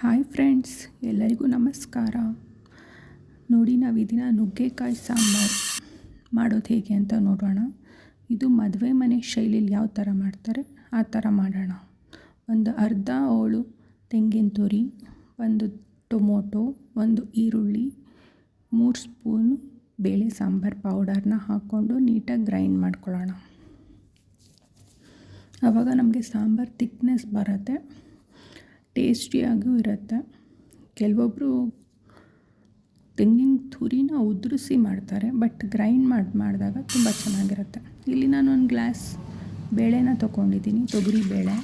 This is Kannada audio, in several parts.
ಹಾಯ್ ಫ್ರೆಂಡ್ಸ್, ಎಲ್ಲರಿಗೂ ನಮಸ್ಕಾರ. ನೋಡಿ ನಾವು ಇದನ್ನು ದಿನ ನುಗ್ಗೆಕಾಯಿ ಸಾಂಬಾರು ಮಾಡೋದು ಹೇಗೆ ಅಂತ ನೋಡೋಣ. ಇದು ಮದುವೆ ಮನೆ ಶೈಲಿಯಲ್ಲಿ ಯಾವ ಥರ ಮಾಡ್ತಾರೆ, ಆ ಥರ ಮಾಡೋಣ. ಒಂದು ಅರ್ಧ ಹೋಳು ತೆಂಗಿನ ತುರಿ, ಒಂದು ಟೊಮೊಟೊ, ಒಂದು ಈರುಳ್ಳಿ, ಮೂರು ಸ್ಪೂನು ಬೇಳೆ ಸಾಂಬಾರು ಪೌಡರ್ನ ಹಾಕ್ಕೊಂಡು ನೀಟಾಗಿ ಗ್ರೈಂಡ್ ಮಾಡ್ಕೊಳ್ಳೋಣ. ಆವಾಗ ನಮಗೆ ಸಾಂಬಾರು ತಿಕ್ನೆಸ್ ಬರುತ್ತೆ. ಟೇಸ್ಟಿಯಾಗೂ ಇರುತ್ತೆ. ಕೆಲವೊಬ್ಬರು ತೆಂಗಿನ ತುರಿನ ಉದುರಿಸಿ ಮಾಡ್ತಾರೆ, ಬಟ್ ಗ್ರೈಂಡ್ ಮಾಡಿ, ಮಾಡಿದಾಗ ತುಂಬ ಚೆನ್ನಾಗಿರುತ್ತೆ. ಇಲ್ಲಿ ನಾನು ಒಂದು ಗ್ಲಾಸ್ ಬೇಳೆನ ತೊಗೊಂಡಿದ್ದೀನಿ, ತೊಗರಿ ಬೇಳೆ.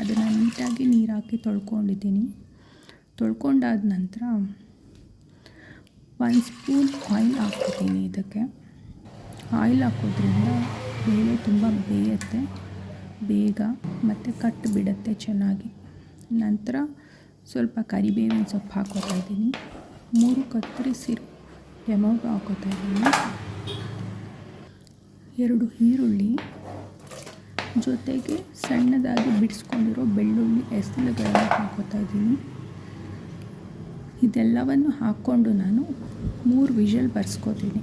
ಅದನ್ನು ನೀಟಾಗಿ ನೀರು ಹಾಕಿ ತೊಳ್ಕೊಂಡಿದ್ದೀನಿ. ತೊಳ್ಕೊಂಡಾದ ನಂತರ ಒಂದು ಸ್ಪೂನ್ ಆಯಿಲ್ ಹಾಕ್ಕೊತೀನಿ ಇದಕ್ಕೆ. ಆಯಿಲ್ ಹಾಕೋದ್ರಿಂದ ಬೇಳೆ ತುಂಬ ಬೇಯುತ್ತೆ, ಬೇಗ ಮತ್ತು ಕಟ್ಟು ಬಿಡುತ್ತೆ ಚೆನ್ನಾಗಿ. ನಂತರ ಸ್ವಲ್ಪ ಕರಿಬೇವಿನ ಸೊಪ್ಪು ಹಾಕೋತಾ ಇದ್ದೀನಿ. ಮೂರು ಕತ್ತರಿಸಿರು ಟೊಮೊಟೊ ಹಾಕೋತಾ ಇದ್ದೀನಿ. ಎರಡು ಈರುಳ್ಳಿ ಜೊತೆಗೆ ಸಣ್ಣದಾಗಿ ಬಿಡಿಸ್ಕೊಂಡಿರೋ ಬೆಳ್ಳುಳ್ಳಿ ಎಸಳುಗಳನ್ನ ಹಾಕೋತಾ ಇದ್ದೀನಿ. ಇದೆಲ್ಲವನ್ನು ಹಾಕ್ಕೊಂಡು ನಾನು ಮೂರು ವಿಷಲ್ ಬರ್ಸ್ಕೊತೀನಿ.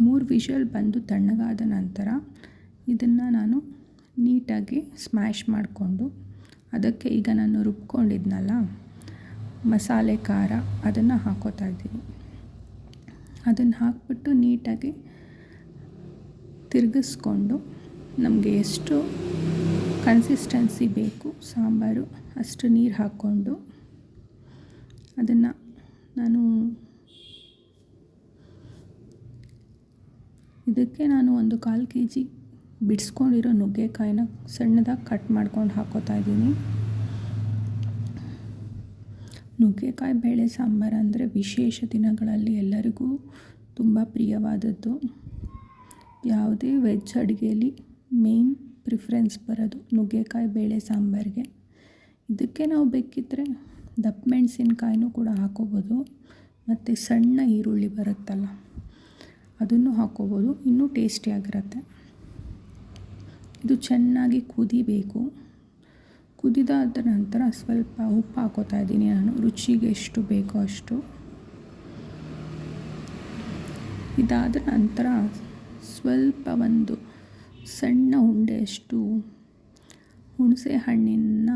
ಮೂರು ವಿಷಲ್ ಬಂದು ತಣ್ಣಗಾದ ನಂತರ ಇದನ್ನು ನಾನು ನೀಟಾಗಿ ಸ್ಮ್ಯಾಶ್ ಮಾಡಿಕೊಂಡು ಅದಕ್ಕೆ ಈಗ ನಾನು ರುಬ್ಕೊಂಡಿದ್ನಲ್ಲ, ಮಸಾಲೆ ಖಾರ ಅದನ್ನು ಹಾಕೋತಾ ಇದ್ದೀನಿ. ಅದನ್ನು ಹಾಕ್ಬಿಟ್ಟು ನೀಟಾಗಿ ತಿರುಗಿಸ್ಕೊಂಡು ನಮಗೆ ಎಷ್ಟು ಕನ್ಸಿಸ್ಟೆನ್ಸಿ ಬೇಕು, ಸಾಂಬಾರು ಅಷ್ಟು ನೀರು ಹಾಕ್ಕೊಂಡು ಅದನ್ನು ನಾನು ಇದಕ್ಕೆ ನಾನು ಒಂದು ಕಾಲು ಕೆ ಜಿ ಬಿಡಿಸ್ಕೊಂಡಿರೋ ನುಗ್ಗೆಕಾಯಿನ ಸಣ್ಣದಾಗಿ ಕಟ್ ಮಾಡ್ಕೊಂಡು ಹಾಕೋತಾ ಇದ್ದೀನಿ. ನುಗ್ಗೆಕಾಯಿ, ಬೇಳೆ, ಸಾಂಬಾರು ಅಂದರೆ ವಿಶೇಷ ದಿನಗಳಲ್ಲಿ ಎಲ್ಲರಿಗೂ ತುಂಬ ಪ್ರಿಯವಾದದ್ದು. ಯಾವುದೇ ವೆಜ್ ಅಡುಗೆಯಲ್ಲಿ ಮೇನ್ ಪ್ರಿಫ್ರೆನ್ಸ್ ಬರೋದು ನುಗ್ಗೆಕಾಯಿ, ಬೇಳೆ, ಸಾಂಬಾರಿಗೆ. ಇದಕ್ಕೆ ನಾವು ಬೇಕಿದ್ದರೆ ದಪ್ಪ ಮೆಣಸಿನ್ಕಾಯಿನೂ ಕೂಡ ಹಾಕೋಬೋದು. ಮತ್ತು ಸಣ್ಣ ಈರುಳ್ಳಿ ಬರುತ್ತಲ್ಲ, ಅದನ್ನು ಹಾಕೋಬೋದು. ಇನ್ನೂ ಟೇಸ್ಟಿಯಾಗಿರುತ್ತೆ ಇದು ಚೆನ್ನಾಗಿ ಕುದಿಬೇಕು. ಕುದಿದಾದ ನಂತರ ಸ್ವಲ್ಪ ಉಪ್ಪು ಹಾಕೋತಾ ಇದ್ದೀನಿ ನಾನು. ರುಚಿಗೆ ಎಷ್ಟು ಬೇಕೋ ಅಷ್ಟು. ಇದಾದ ನಂತರ ಸ್ವಲ್ಪ ಒಂದು ಸಣ್ಣ ಉಂಡೆಯಷ್ಟು ಹುಣಸೆ ಹಣ್ಣಿನ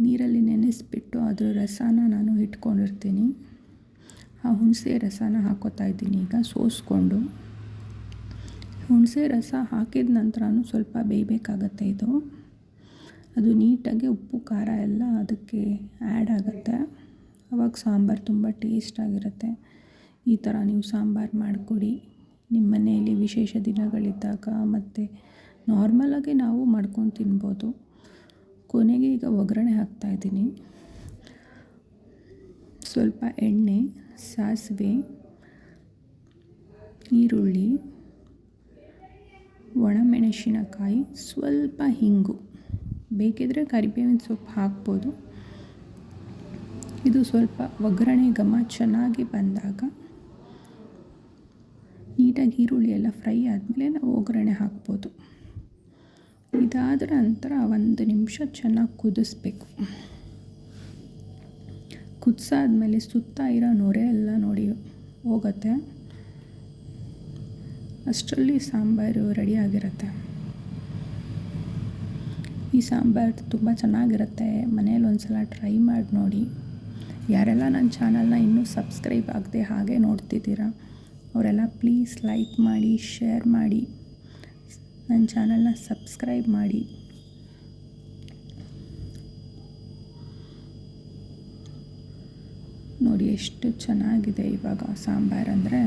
ನೀರಲ್ಲಿ ನೆನೆಸಿಬಿಟ್ಟು ಅದರ ರಸನ ನಾನು ಇಟ್ಕೊಂಡಿರ್ತೀನಿ. ಆ ಹುಣಸೆ ರಸನ ಹಾಕೋತಾ ಇದ್ದೀನಿ ಈಗ ಸೋಸ್ಕೊಂಡು. ಹುಣಸೆ ರಸ ಹಾಕಿದ ನಂತರನೂ ಸ್ವಲ್ಪ ಬೇಯಬೇಕಾಗತ್ತೆ ಇದು. ಅದು ನೀಟಾಗಿ ಉಪ್ಪು, ಖಾರ ಎಲ್ಲ ಅದಕ್ಕೆ ಆ್ಯಡ್ ಆಗುತ್ತೆ. ಅವಾಗ ಸಾಂಬಾರು ತುಂಬ ಟೇಸ್ಟಾಗಿರುತ್ತೆ ಈ ಥರ ನೀವು ಸಾಂಬಾರು ಮಾಡಿಕೊಡಿ. ನಿಮ್ಮ ಮನೆಯಲ್ಲಿ ವಿಶೇಷ ದಿನಗಳಿದ್ದಾಗ ಮತ್ತು ನಾರ್ಮಲಾಗಿ ನಾವು ಮಾಡ್ಕೊಂಡು ತಿನ್ಬೋದು. ಕೊನೆಗೆ ಈಗ ಒಗ್ಗರಣೆ ಹಾಕ್ತಾಯಿದ್ದೀನಿ ಸ್ವಲ್ಪ ಎಣ್ಣೆ, ಸಾಸಿವೆ, ಈರುಳ್ಳಿ ಒಣಮೆಣಸಿನಕಾಯಿ ಸ್ವಲ್ಪ ಹಿಂಗು. ಬೇಕಿದ್ದರೆ ಕರಿಬೇವಿನ ಸೊಪ್ಪು ಹಾಕ್ಬೋದು. ಇದು ಸ್ವಲ್ಪ ಒಗ್ಗರಣೆ ಘಮ ಚೆನ್ನಾಗಿ ಬಂದಾಗ ನೀಟಾಗಿ ಈರುಳ್ಳಿ ಎಲ್ಲ ಫ್ರೈ ಆದಮೇಲೆ ನಾವು ಒಗ್ಗರಣೆ ಹಾಕ್ಬೋದು. ಇದಾದ ನಂತರ ಒಂದು ನಿಮಿಷ ಚೆನ್ನಾಗಿ ಕುದಿಸ್ಬೇಕು. ಕುದಿಸಾದ್ಮೇಲೆ ಸುತ್ತ ಇರೋ ನೊರೆ ಎಲ್ಲ ನೋಡಿ ಹೋಗುತ್ತೆ. ಅಷ್ಟರಲ್ಲಿ ಸಾಂಬಾರು ರೆಡಿಯಾಗಿರುತ್ತೆ ಈ ಸಾಂಬಾರು ತುಂಬ ಚೆನ್ನಾಗಿರುತ್ತೆ. ಮನೇಲಿ ಒಂದು ಸಲ ಟ್ರೈ ಮಾಡಿ ನೋಡಿ. ಯಾರೆಲ್ಲ ನನ್ನ ಚಾನಲ್ನ ಇನ್ನೂ ಸಬ್ಸ್ಕ್ರೈಬ್ ಆಗದೆ ಹಾಗೆ ನೋಡ್ತಿದ್ದೀರಾ, ಅವರೆಲ್ಲ ಪ್ಲೀಸ್ ಲೈಕ್ ಮಾಡಿ ಶೇರ್ ಮಾಡಿ. ನನ್ನ ಚಾನಲ್ನ ಸಬ್ಸ್ಕ್ರೈಬ್ ಮಾಡಿ. ನೋಡಿ ಎಷ್ಟು ಚೆನ್ನಾಗಿದೆ ಇವಾಗ ಸಾಂಬಾರು ಅಂದರೆ.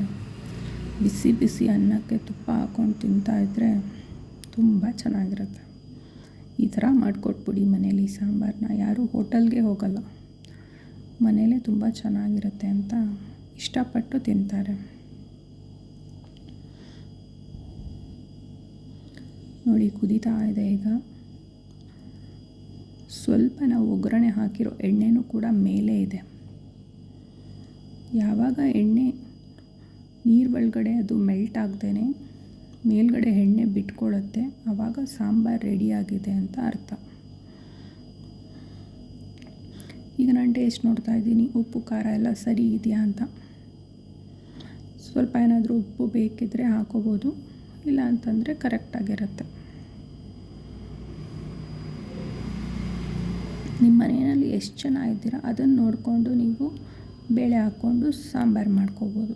ಬಿಸಿ ಬಿಸಿ ಅನ್ನಕ್ಕೆ ತುಪ್ಪ ಹಾಕ್ಕೊಂಡು ತಿಂತಾಯಿದ್ರೆ ತುಂಬ ಚೆನ್ನಾಗಿರುತ್ತೆ. ಈ ಥರ ಮಾಡಿಕೊಟ್ಬಿಡಿ ಮನೇಲಿ ಸಾಂಬಾರನ್ನ ಯಾರೂ ಹೋಟೆಲ್ಗೆ ಹೋಗಲ್ಲ. ಮನೇಲೇ ತುಂಬ ಚೆನ್ನಾಗಿರುತ್ತೆ ಅಂತ ಇಷ್ಟಪಟ್ಟು ತಿಂತಾರೆ. ನೋಡಿ, ಕುದೀತಾ ಇದೆ ಈಗ. ಸ್ವಲ್ಪ ನಾವು ಒಗ್ಗರಣೆ ಹಾಕಿರೋ ಎಣ್ಣೆನೂ ಕೂಡ ಮೇಲೆ ಇದೆ. ಯಾವಾಗ ಎಣ್ಣೆ ನೀರು ಒಳಗಡೆ ಅದು ಮೆಲ್ಟ್ ಆಗದೇ ಮೇಲ್ಗಡೆ ಎಣ್ಣೆ ಬಿಟ್ಕೊಳ್ಳುತ್ತೆ ಆವಾಗ ಸಾಂಬಾರು ರೆಡಿಯಾಗಿದೆ ಅಂತ ಅರ್ಥ. ಈಗ ನಾನು ಟೇಸ್ಟ್ ನೋಡ್ತಾ ಇದ್ದೀನಿ. ಉಪ್ಪು, ಖಾರ ಎಲ್ಲ ಸರಿ ಇದೆಯಾ ಅಂತ. ಸ್ವಲ್ಪ ಏನಾದರೂ ಉಪ್ಪು ಬೇಕಿದ್ದರೆ ಹಾಕೋಬೋದು. ಇಲ್ಲ ಅಂತಂದರೆ ಕರೆಕ್ಟಾಗಿರುತ್ತೆ ನಿಮ್ಮ ಮನೆಯಲ್ಲಿ ಎಷ್ಟು ಜನ ಇದ್ದೀರಾ? ಅದನ್ನು ನೋಡಿಕೊಂಡು ನೀವು ಬೇಳೆ ಹಾಕ್ಕೊಂಡು ಸಾಂಬಾರು ಮಾಡ್ಕೋಬೋದು.